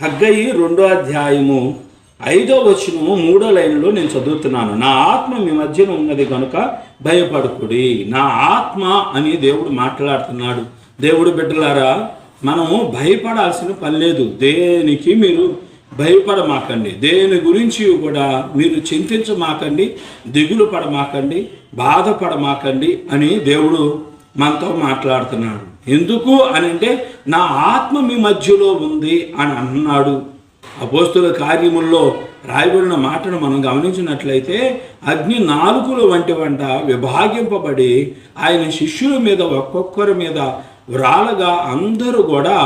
హగ్గయి రెండో అధ్యాయము ఐదో వచనము మూడో లైన్లో నేను చదువుతున్నాను. నా ఆత్మ మీ మధ్యన ఉన్నది కనుక భయపడకుడి. నా ఆత్మ అని దేవుడు మాట్లాడుతున్నాడు. దేవుడు బిడ్డలారా మనము భయపడాల్సిన పని లేదు. దేనికి మీరు భయపడమాకండి. దేని గురించి కూడా మీరు చింతించమాకండి దిగులు పడమాకండి బాధపడమాకండి అని దేవుడు మనతో మాట్లాడుతున్నాడు. ఎందుకు అని అంటే నా ఆత్మ మీ మధ్యలో ఉంది అని అన్నాడు. అపోస్తుల కార్యముల్లో రాయబడిన మాటను మనం గమనించినట్లయితే అగ్ని నాలుగుల వంటి వంట విభాగింపబడి ఆయన శిష్యుల మీద ఒక్కొక్కరి మీద వ్రాలగా అందరూ కూడా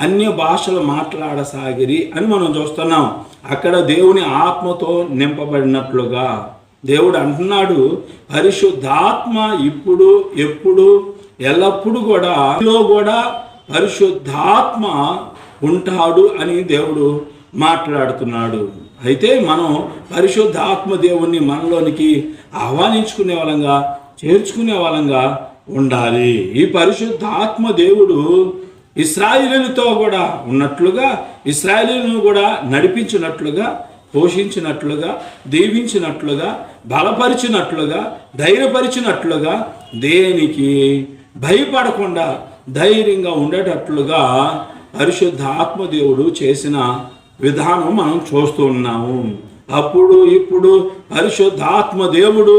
అన్య భాషలు మాట్లాడసాగిరి అని మనం చూస్తున్నాం. అక్కడ దేవుని ఆత్మతో నింపబడినట్లుగా. దేవుడు అంటున్నాడు పరిశుద్ధాత్మ ఇప్పుడు ఎప్పుడు? ఎల్లప్పుడూ కూడా లో కూడా పరిశుద్ధాత్మ ఉంటాడు అని దేవుడు మాట్లాడుతున్నాడు. అయితే మనం పరిశుద్ధాత్మ దేవుణ్ణి మనలోనికి ఆహ్వానించుకునే వాళ్ళంగా చేర్చుకునే వాళ్ళంగా ఉండాలి. ఈ పరిశుద్ధాత్మ దేవుడు ఇస్రాయిలీలతో కూడా ఉన్నట్లుగా ఇస్రాయిలీలను కూడా నడిపించినట్లుగా పోషించినట్లుగా దీవించినట్లుగా బలపరిచినట్లుగా ధైర్యపరిచినట్లుగా దేనికి భయపడకుండా ధైర్యంగా ఉండేటట్లుగా పరిశుద్ధ ఆత్మదేవుడు చేసిన విధానం మనం చూస్తూ ఉన్నాము. అప్పుడు ఇప్పుడు పరిశుద్ధాత్మ దేవుడు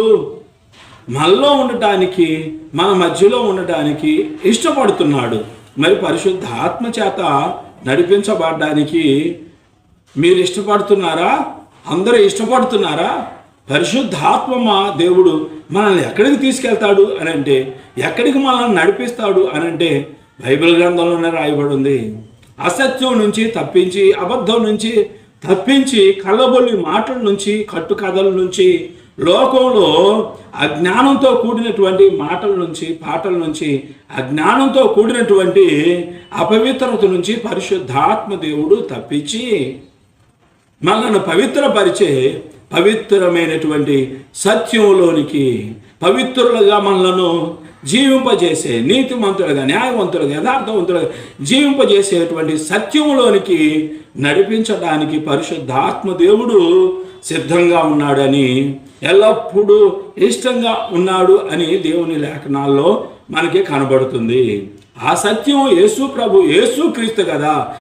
మనలో ఉండటానికి మన మధ్యలో ఉండటానికి ఇష్టపడుతున్నాడు. మరి పరిశుద్ధ ఆత్మ చేత నడిపించబడడానికి మీరు ఇష్టపడుతున్నారా? అందరూ ఇష్టపడుతున్నారా? పరిశుద్ధాత్మ దేవుడు మనల్ని ఎక్కడికి తీసుకెళ్తాడు అని అంటే ఎక్కడికి మనల్ని నడిపిస్తాడు అని అంటే బైబిల్ గ్రంథంలోనే రాయబడి ఉంది. అసత్యం నుంచి తప్పించి అబద్ధం నుంచి తప్పించి కళ్ళబొల్లి మాటల నుంచి కట్టుకథల నుంచి లోకంలో అజ్ఞానంతో కూడినటువంటి మాటల నుంచి పాటల నుంచి అజ్ఞానంతో కూడినటువంటి అపవిత్రత నుంచి పరిశుద్ధాత్మ దేవుడు తప్పించి మనల్ని పవిత్రపరిచే పవిత్రమైనటువంటి సత్యంలోనికి పవిత్రులుగా మనలను జీవింపజేసే నీతిమంతులుగా న్యాయవంతులుగా యథార్థవంతులుగా జీవింపజేసేటువంటి సత్యంలోనికి నడిపించడానికి పరిశుద్ధాత్మ దేవుడు సిద్ధంగా ఉన్నాడని ఎల్లప్పుడూ ఇష్టంగా ఉన్నాడు అని దేవుని లేఖనాల్లో మనకి కనబడుతుంది. ఆ సత్యం యేసు ప్రభు యేసు క్రీస్తు కదా.